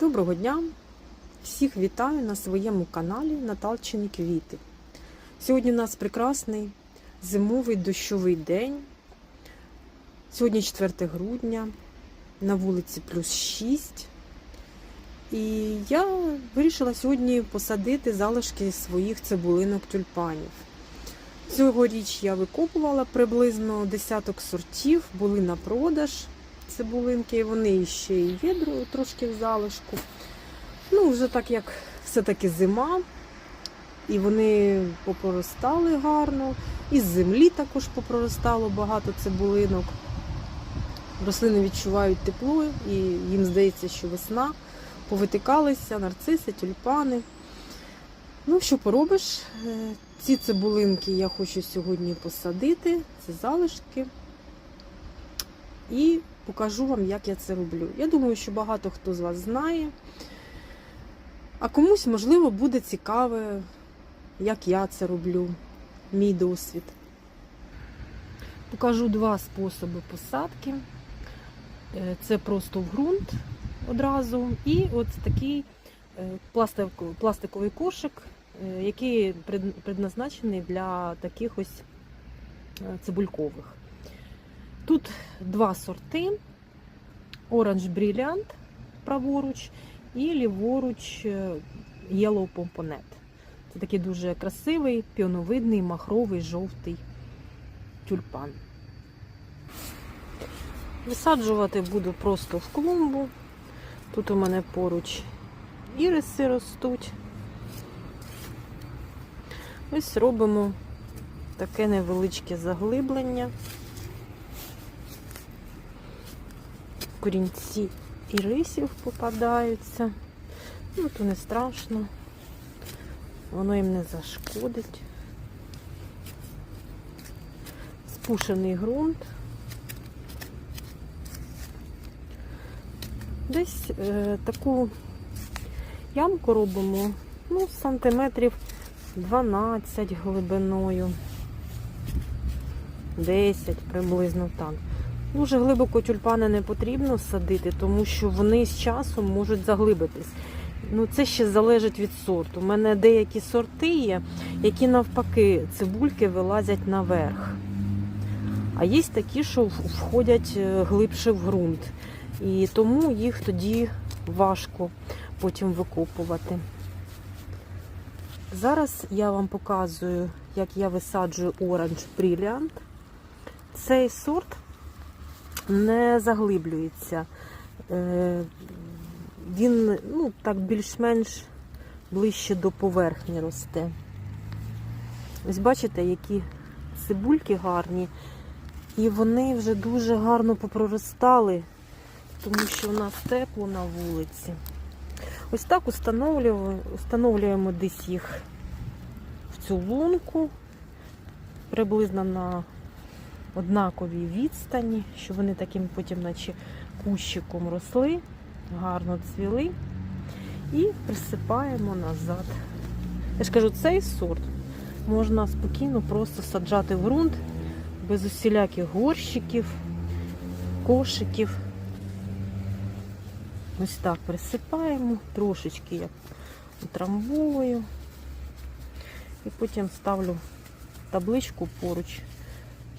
Доброго дня! Всіх вітаю на своєму каналі Наталчині Квіти. Сьогодні у нас прекрасний зимовий дощовий день. Сьогодні 4 грудня, на вулиці плюс 6. І я вирішила сьогодні посадити залишки своїх цибулинок тюльпанів. Цьогоріч я викопувала приблизно десяток сортів, були на продаж цибулинки, вони ще і є трошки в залишку. Ну, вже так як все-таки зима, і вони попроростали гарно, і з землі також попроростало багато цибулинок. Рослини відчувають тепло, і їм здається, що весна. Повитикалися нарциси, тюльпани. Ну, що поробиш? Е, Ці цибулинки я хочу сьогодні посадити, це залишки. І покажу вам, як я це роблю. Я думаю, що багато хто з вас знає. А комусь, можливо, буде цікаве, як я це роблю, мій досвід. Покажу два способи посадки. Е, Це просто в ґрунт одразу. І от такий е, пластиковий кошик, е, який предназначений для таких ось цибулькових. Тут два сорти: Orange Brilliant праворуч і ліворуч е, Yellow Pomponet. Це такий дуже красивий, піоновидний, махровий, жовтий тюльпан. Висаджувати буду просто в клумбу. Тут у мене поруч іриси ростуть. Ось робимо таке невеличке заглиблення. Корінці ірисів попадаються. Ну, то не страшно. Воно їм не зашкодить. Спушений ґрунт. Десь е, таку ямку робимо, ну, сантиметрів 12 глибиною. 10 приблизно так. Дуже глибоко тюльпани не потрібно садити, тому що вони з часом можуть заглибитись. Ну, це ще залежить від сорту. У мене деякі сорти є, які навпаки цибульки вилазять наверх. А є такі, що входять е, глибше в ґрунт. І тому їх тоді важко потім викопувати. Зараз я вам показую, як я висаджую Orange Brilliant. Цей сорт не заглиблюється. Е, Він ну, так більш-менш ближче до поверхні росте. Ось бачите, які цибульки гарні. І вони вже дуже гарно попроростали, тому що у нас тепло на вулиці. Ось так установлюємо, установлюємо десь їх в цю лунку, приблизно на однаковій відстані, щоб вони таким потім, наче кущиком росли, гарно цвіли. І присипаємо назад. Я ж кажу, цей сорт можна спокійно просто саджати в ґрунт без усіляких горщиків, кошиків. Ось так присипаємо, трошечки я утрамбовую. І потім ставлю табличку поруч,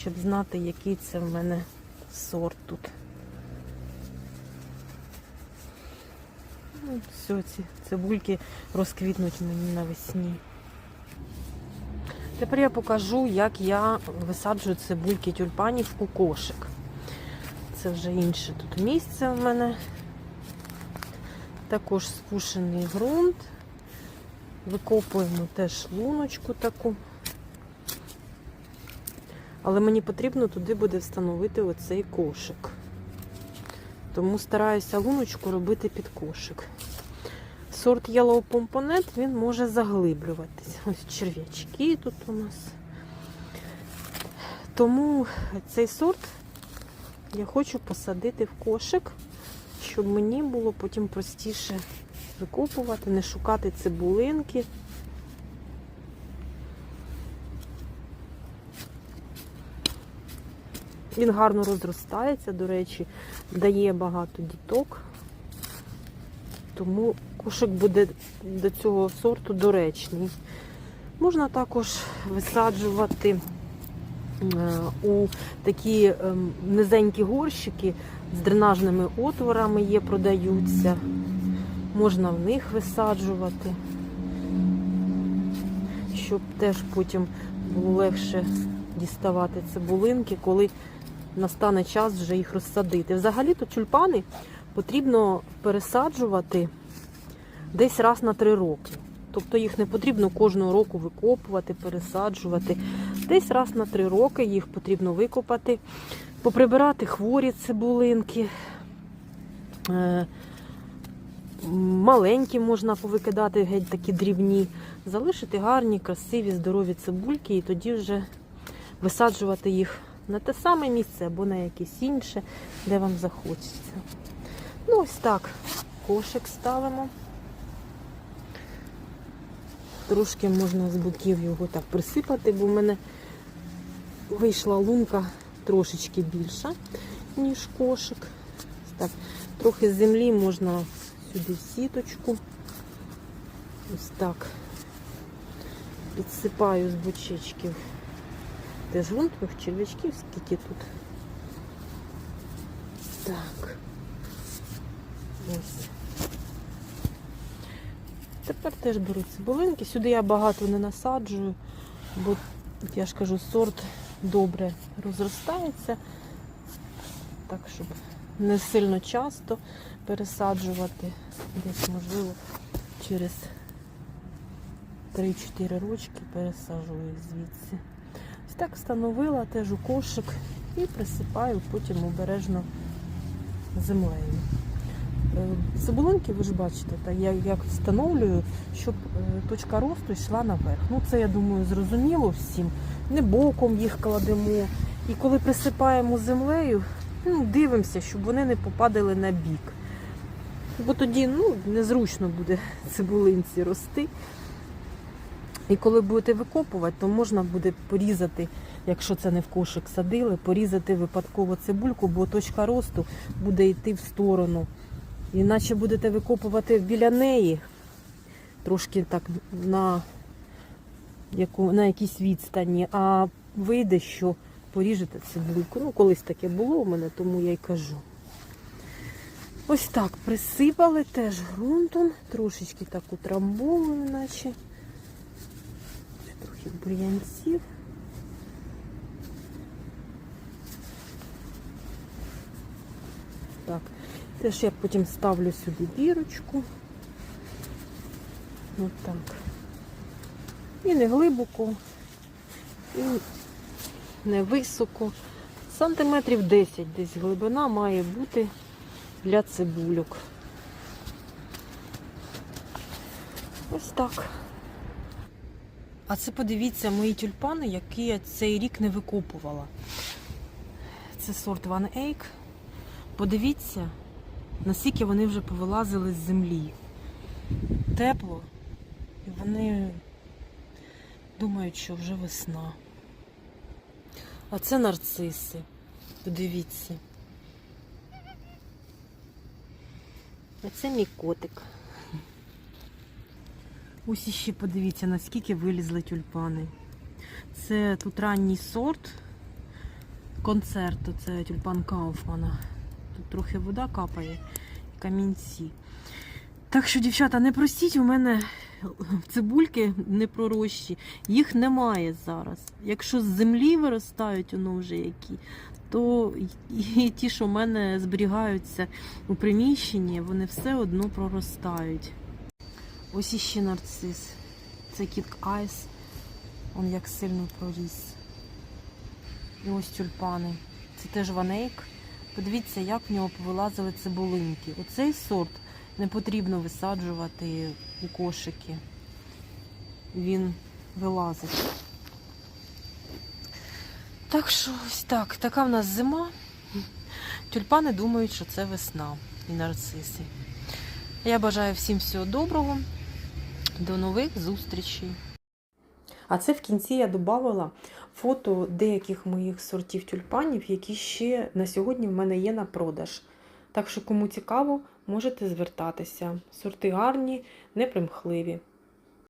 щоб знати, який це в мене сорт тут. Ну, Все, ці цибульки розквітнуть мені навесні. Тепер я покажу, як я висаджую цибульки тюльпанів у кошик. Це вже інше тут місце в мене. Також спушений ґрунт. Викопуємо теж луночку таку. Але мені потрібно туди буде встановити оцей кошик. Тому стараюся луночку робити під кошик. Сорт Yellow Pomponet, він може заглиблюватись. Ось черв'ячки тут у нас. Тому цей сорт я хочу посадити в кошик, щоб мені було потім простіше викопувати, не шукати цибулинки. Він гарно розростається, до речі, дає багато діток. тому кошик буде до цього сорту доречний. Можна також висаджувати е, у такі ем, низенькі горщики з дренажними отворами є, продаються. Можна в них висаджувати, щоб теж потім було легше діставати цибулинки, коли настане час вже їх розсадити. Взагалі-то тюльпани потрібно пересаджувати десь раз на три роки. Тобто їх не потрібно кожного року викопувати, пересаджувати. Десь раз на три роки їх потрібно викопати, поприбирати хворі цибулинки. Е, Маленькі можна повикидати, геть такі дрібні, залишити гарні, красиві, здорові цибульки, і тоді вже висаджувати їх на те саме місце або на якесь інше, де вам захочеться. Ну, ось так. Кошик ставимо. Трошки можна з боків його так присипати, бо в мене вийшла лунка трошечки більша, ніж кошик. Так, трохи землі можна сюди сіточку. Ось так. Підсипаю з бочечків. Теж грунтових черв'ячків, скільки тут. Так. Ось. Тепер теж беру цибулинки. Сюди я багато не насаджую, бо, я ж кажу, сорт добре розростається. Так, щоб не сильно часто пересаджувати. Десь, можливо, через 3-4 рочки пересаджую їх звідси. Так встановила теж у кошик і присипаю потім обережно землею. Е, Цибулинки, ви ж бачите, так, я як встановлюю, щоб е, точка росту йшла наверх. Ну, це, я думаю, зрозуміло всім. Не боком їх кладемо. І коли присипаємо землею, ну, дивимося, щоб вони не попадали на бік. Бо тоді ну, незручно буде цибулинці рости. І коли будете викопувати, то можна буде порізати, якщо це не в кошик садили, порізати випадково цибульку, бо точка росту буде йти в сторону. Іначе будете викопувати біля неї, трошки так на, яку, на якійсь відстані, а вийде, що поріжете цибульку. Ну, колись таке було у мене, тому я й кажу. Ось так присипали теж ґрунтом, трошечки так утрамбовую, наче. Трохи бур'янців. Так, теж я потім ставлю сюди бірочку. Ось так. І не глибоко, і не високо. Сантиметрів 10 десь глибина має бути для цибульок. Ось так. А це подивіться мої тюльпани, які я цей рік не викопувала. Це сорт One Egg. Подивіться, наскільки вони вже повилазили з землі. Тепло. І вони думають, що вже весна. А це нарциси. Подивіться. А це мій котик. Ось іще подивіться, наскільки вилізли тюльпани. Це тут ранній сорт концерту, це тюльпан Кауфмана. Тут трохи вода капає, камінці. Так що, дівчата, не простіть, у мене цибульки не пророщі. Їх немає зараз. Якщо з землі виростають воно вже які, то і ті, що в мене зберігаються у приміщенні, вони все одно проростають. Ось іще нарцис. Це кітк айс. Он як сильно проріс. І ось тюльпани. Це теж ванейк. Подивіться, як в нього повилазили цибулинки. Оцей сорт не потрібно висаджувати у кошики. Він вилазить. Так що ось так. Така в нас зима. Тюльпани думають, що це весна і нарциси. Я бажаю всім всього доброго. До нових зустрічей. А це в кінці я додавала фото деяких моїх сортів тюльпанів, які ще на сьогодні в мене є на продаж. Так що, кому цікаво, можете звертатися. Сорти гарні, непримхливі.